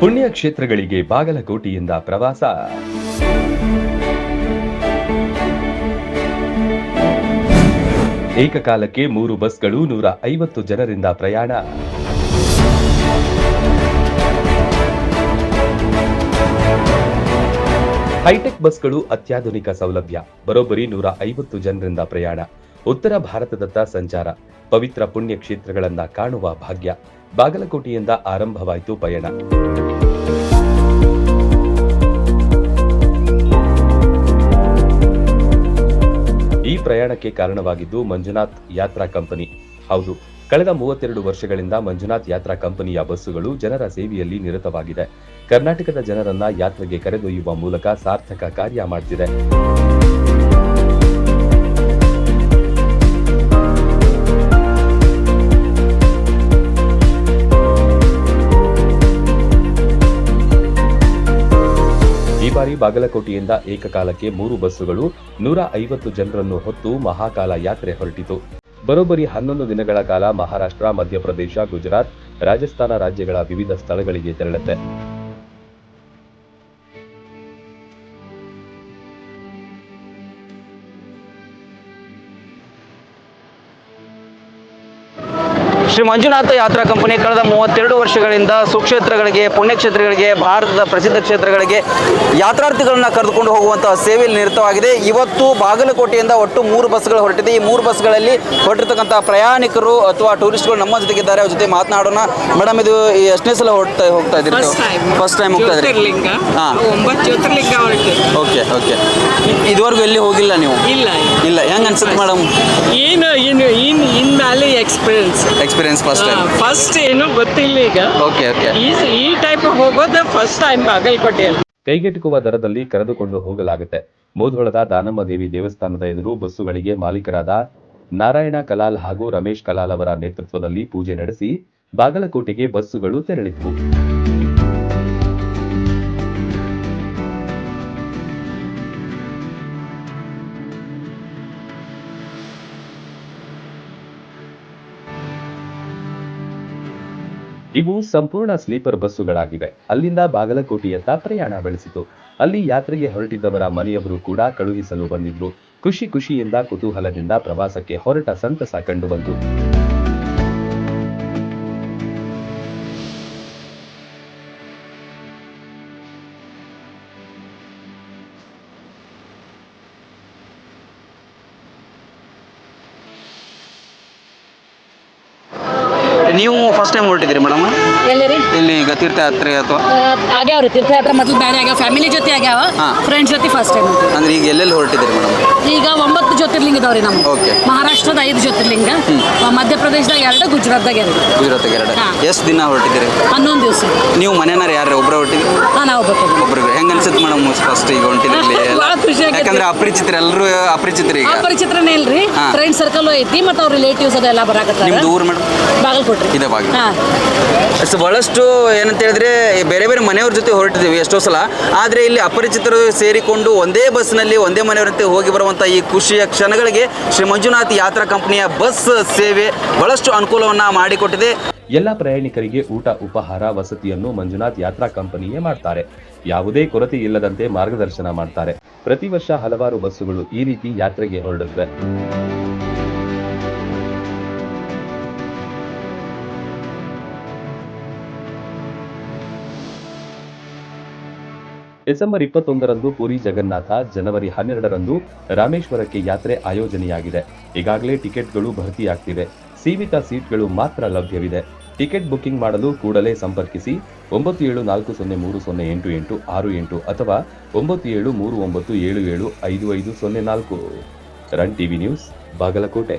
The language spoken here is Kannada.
ಪುಣ್ಯ ಕ್ಷೇತ್ರಗಳಿಗೆ ಬಾಗಲಕೋಟೆಯಿಂದ ಪ್ರವಾಸ. ಏಕಕಾಲಕ್ಕೆ ಮೂರು ಬಸ್ಗಳು ನೂರ ಐವತ್ತು ಜನರಿಂದ ಪ್ರಯಾಣ. ಹೈಟೆಕ್ ಬಸ್ಗಳು ಅತ್ಯಾಧುನಿಕ ಸೌಲಭ್ಯ, ಬರೋಬ್ಬರಿ ನೂರ ಐವತ್ತು ಜನರಿಂದ ಪ್ರಯಾಣ. ಉತ್ತರ ಭಾರತದತ್ತ ಸಂಚಾರ, ಪವಿತ್ರ ಪುಣ್ಯ ಕ್ಷೇತ್ರಗಳನ್ನ ಕಾಣುವ ಭಾಗ್ಯ. ಬಾಗಲಕೋಟೆಯಿಂದ ಆರಂಭವಾಯಿತು ಪಯಣ. ಈ ಪ್ರಯಾಣಕ್ಕೆ ಕಾರಣವಾಗಿದ್ದು ಮಂಜುನಾಥ್ ಯಾತ್ರಾ ಕಂಪನಿ. ಹೌದು, ಕಳೆದ ಮೂವತ್ತೆರಡು ವರ್ಷಗಳಿಂದ ಮಂಜುನಾಥ್ ಯಾತ್ರಾ ಕಂಪನಿಯ ಬಸ್ಸುಗಳು ಜನರ ಸೇವೆಯಲ್ಲಿ ನಿರತವಾಗಿದೆ. ಕರ್ನಾಟಕದ ಜನರನ್ನ ಯಾತ್ರೆಗೆ ಕರೆದೊಯ್ಯುವ ಮೂಲಕ ಸಾರ್ಥಕ ಕಾರ್ಯ ಮಾಡ್ತಿದೆ. ಈ ಬಾರಿ ಬಾಗಲಕೋಟೆಯಿಂದ ಏಕಕಾಲಕ್ಕೆ ಮೂರು ಬಸ್ಸುಗಳು ನೂರ ಐವತ್ತು ಜನರನ್ನು ಹೊತ್ತು ಮಹಾಕಾಲ ಯಾತ್ರೆ ಹೊರಟಿತು. ಬರೋಬ್ಬರಿ ಹನ್ನೊಂದು ದಿನಗಳ ಕಾಲ ಮಹಾರಾಷ್ಟ್ರ, ಮಧ್ಯಪ್ರದೇಶ, ಗುಜರಾತ್, ರಾಜಸ್ಥಾನ ರಾಜ್ಯಗಳ ವಿವಿಧ ಸ್ಥಳಗಳಿಗೆ ತೆರಳುತ್ತೆ. ಶ್ರೀ ಮಂಜುನಾಥ ಯಾತ್ರಾ ಕಂಪನಿ ಕಳೆದ ಮೂವತ್ತೆರಡು ವರ್ಷಗಳಿಂದ ಸುಕ್ಷೇತ್ರಗಳಿಗೆ ಪುಣ್ಯಕ್ಷೇತ್ರಗಳಿಗೆ ಭಾರತದ ಪ್ರಸಿದ್ಧ ಕ್ಷೇತ್ರಗಳಿಗೆ ಯಾತ್ರಾರ್ಥಿಗಳನ್ನ ಕರೆದುಕೊಂಡು ಹೋಗುವಂತಹ ಸೇವೆಯಲ್ಲಿ ನಿರತವಾಗಿದೆ. ಇವತ್ತು ಬಾಗಲಕೋಟೆಯಿಂದ ಒಟ್ಟು ಮೂರು ಬಸ್ಗಳು ಹೊರಟಿದೆ. ಈ ಮೂರು ಬಸ್ಗಳಲ್ಲಿ ಹೊರಟಿರ್ತಕ್ಕಂಥ ಪ್ರಯಾಣಿಕರು ಅಥವಾ ಟೂರಿಸ್ಟ್ಗಳು ನಮ್ಮ ಜೊತೆಗಿದ್ದಾರೆ. ಅವ್ರ ಜೊತೆ ಮಾತನಾಡೋಣ. ಮೇಡಮ್ ಇದು ಎಷ್ಟನೇ ಸಲ ಹೊರಡ್ತಾ ಹೋಗ್ತಾ ಇದ್ದೀರಿ ಫಸ್ಟ್ ಟೈಮ್ ಹೋಗ್ತಾ ಇದ್ದೀರಿ? ಹಾ. Okay okay. ಇದುವರೆಗೂ ಎಲ್ಲಿ ಹೋಗಿಲ್ಲ ನೀವು? ಇಲ್ಲ ಇಲ್ಲ. ಹೆಂಗ್ ಅನ್ಸುತ್ತೆ ಮೇಡಮ್? ಏನು experience experience first time first ಏನು ಗೊತ್ತಿಲ್ಲ ಈಗ. ಓಕೆ ಓಕೆ ಈ ಈ ಟೈಪ್ ಹೋಗೋದು ಫಸ್ಟ್ ಟೈಮ್ ಬಾಗಲಕೋಟೆಯಲ್ಲಿ ಕೈಗೆಟುಕುವ ದರದಲ್ಲಿ ಕರೆದುಕೊಂಡು ಹೋಗಲಾಗುತ್ತೆ. ಮೋಧೋಳದ ದಾನಮ್ಮ ದೇವಿ ದೇವಸ್ಥಾನದ ಎದುರು ಬಸ್ಸುಗಳಿಗೆ ಮಾಲೀಕರಾದ ನಾರಾಯಣ ಕಲಾಲ್ ಹಾಗೂ ರಮೇಶ್ ಕಲಾಲ್ ಅವರ ನೇತೃತ್ವದಲ್ಲಿ ಪೂಜೆ ನಡೆಸಿ ಬಾಗಲಕೋಟೆಗೆ ಬಸ್ಸುಗಳು ತೆರಳಿದ್ವು. ಇವು ಸಂಪೂರ್ಣ ಸ್ಲೀಪರ್ ಬಸ್ಸುಗಳಾಗಿವೆ. ಅಲ್ಲಿಂದ ಬಾಗಲಕೋಟೆಯತ್ತ ಪ್ರಯಾಣ ಬೆಳೆಸಿತು. ಅಲ್ಲಿ ಯಾತ್ರೆಗೆ ಹೊರಟಿದ್ದವರ ಮನೆಯವರು ಕೂಡ ಕಳುಹಿಸಲು ಬಂದಿದ್ರು. ಖುಷಿ ಖುಷಿಯಿಂದ ಕುತೂಹಲದಿಂದ ಪ್ರವಾಸಕ್ಕೆ ಹೊರಟ ಸಂತಸ ಕಂಡುಬಂತು ನೀವು ಫಸ್ಟ್ ಟೈಮ್ ಹೊರಟಿದ್ದೀರಿ ಮೇಡಮ್ ಎಲ್ಲಿರಿ? ಇಲ್ಲಿ ಈಗ ತೀರ್ಥಯಾತ್ರೆ ಅಥವಾ? ರೀ ತೀರ್ಥಯಾತ್ರೆ ಮೊದಲು ಬೇರೆ ಆಗ್ಯಾವ ಫ್ಯಾಮಿಲಿ ಜೊತೆ ಆಗ್ಯಾವ ಹಾ. ಫ್ರೆಂಡ್ಸ್ ಜೊತೆ ಫಸ್ಟ್ ಟೈಮ್ ಅಂದ್ರೆ ಈಗ ಎಲ್ಲೆಲ್ಲಿ ಹೊರಟಿದ್ದೀರಿ ಮೇಡಮ್ ಈಗ ಒಂಬತ್ತು ಜ್ಯೋತಿರ್ಲಿಂಗ ಇದಾವ್ರಿ ನಮ್ಮ Okay. ಮಹಾರಾಷ್ಟ್ರದ ಐದು ಜ್ಯೋತಿರ್ಲಿಂಗ ಮಧ್ಯಪ್ರದೇಶದಾಗ ಎರಡು ಗುಜರಾತ್ದಾಗ ಎರಡು. ಗುಜರಾತ್ಗೆ ಎರಡು. ಹಾ. ಎಷ್ಟು ದಿನ ಹೊರಟಿದ್ದೀರಿ? ಹನ್ನೊಂದು ದಿವಸ. ನೀವು ಮನೆಯವ್ರು ಯಾರು ಒಬ್ರು ಹೊಟ್ಟಿದ್ರು ನಾನು ನಾವು ಬರ್ತೀವಿ ಒಬ್ರಿಗೆ. ಹೆಂಗ್ ಅನ್ಸುತ್ತೆ ಮೇಡಮ್ ಫಸ್ಟ್ ಈಗ ಹೊಂಟಿದ್ರಿ ಇಲ್ಲಿ ಎಲ್ಲ? ಭಾಳ ಖುಷಿ. ಯಾಕಂದ್ರೆ ಅಪರಿಚಿತರು ಎಲ್ಲರೂ ಅಪರಿಚಿತರು ಈಗ. ಅಪರಿಚಿತ್ರನೇ ಇಲ್ರಿ. ಫ್ರೆಂಡ್ ಸರ್ಕಲ್ ಐತಿ ಮತ್ತೆ ಅವ್ರ ರಿಲೇಟಿವ್ಸ್ ಅದೆಲ್ಲ ಬರಾಕತ್ತಾರ. ನಿಮ್ದು ಊರು ಮೇಡಮ್ ಬಾಗಲಕೋಟ್ರಿ. ಇದೆ ಬಾಗಿಲು. ಹಾ. ಸೊ ಬಹಳಷ್ಟು ಏನಂತ ಹೇಳಿದ್ರೆ ಬೇರೆ ಬೇರೆ ಮನೆಯವ್ರ ಜೊತೆ ಹೊರಟಿದ್ದೀವಿ ಎಷ್ಟೋ ಸಲ. ಆದರೆ ಇಲ್ಲಿ ಅಪರಿಚಿತರು ಸೇರಿಕೊಂಡು ಒಂದೇ ಬಸ್ನಲ್ಲಿ ಒಂದೇ ಮನೆಯವರಂತೆ ಹೋಗಿ ಬರುವಂತ ಈ ಖುಷಿಯ ಕ್ಷಣಗಳಿಗೆ ಶ್ರೀ ಮಂಜುನಾಥ್ ಯಾತ್ರಾ ಕಂಪನಿಯ ಬಸ್ ಸೇವೆ ಬಹಳಷ್ಟು ಅನುಕೂಲವನ್ನ ಮಾಡಿಕೊಟ್ಟಿದೆ. ಎಲ್ಲ ಪ್ರಯಾಣಿಕರಿಗೆ ಊಟ, ಉಪಹಾರ, ವಸತಿಯನ್ನು ಮಂಜುನಾಥ್ ಯಾತ್ರಾ ಕಂಪನಿಯೇ ಮಾಡ್ತಾರೆ. ಯಾವುದೇ ಕೊರತೆ ಇಲ್ಲದಂತೆ ಮಾರ್ಗದರ್ಶನ ಮಾಡ್ತಾರೆ. ಪ್ರತಿ ವರ್ಷ ಹಲವಾರು ಬಸ್ಸುಗಳು ಈ ರೀತಿ ಯಾತ್ರೆಗೆ ಹೊರಡುತ್ತವೆ. ಡಿಸೆಂಬರ್ ಇಪ್ಪತ್ತೊಂದರಂದು ಪುರಿ ಜಗನ್ನಾಥ, ಜನವರಿ ಹನ್ನೆರಡರಂದು ರಾಮೇಶ್ವರಕ್ಕೆ ಯಾತ್ರೆ ಆಯೋಜನೆಯಾಗಿದೆ. ಈಗಾಗಲೇ ಟಿಕೆಟ್ಗಳು ಭರ್ತಿಯಾಗ್ತಿವೆ. ಸೀಮಿತ ಸೀಟ್ಗಳು ಮಾತ್ರ ಲಭ್ಯವಿದೆ. ಟಿಕೆಟ್ ಬುಕ್ಕಿಂಗ್ ಮಾಡಲು ಕೂಡಲೇ ಸಂಪರ್ಕಿಸಿ ಒಂಬತ್ತು ಏಳು ನಾಲ್ಕು ಸೊನ್ನೆ ಮೂರು ಸೊನ್ನೆ ಎಂಟು ಎಂಟು ಆರು ಎಂಟು ಅಥವಾ ಒಂಬತ್ತು ಏಳು ಮೂರು ಒಂಬತ್ತು ಏಳು ಏಳು ಐದು ಐದು ಸೊನ್ನೆ ನಾಲ್ಕು. Run TV news, Bagalkot.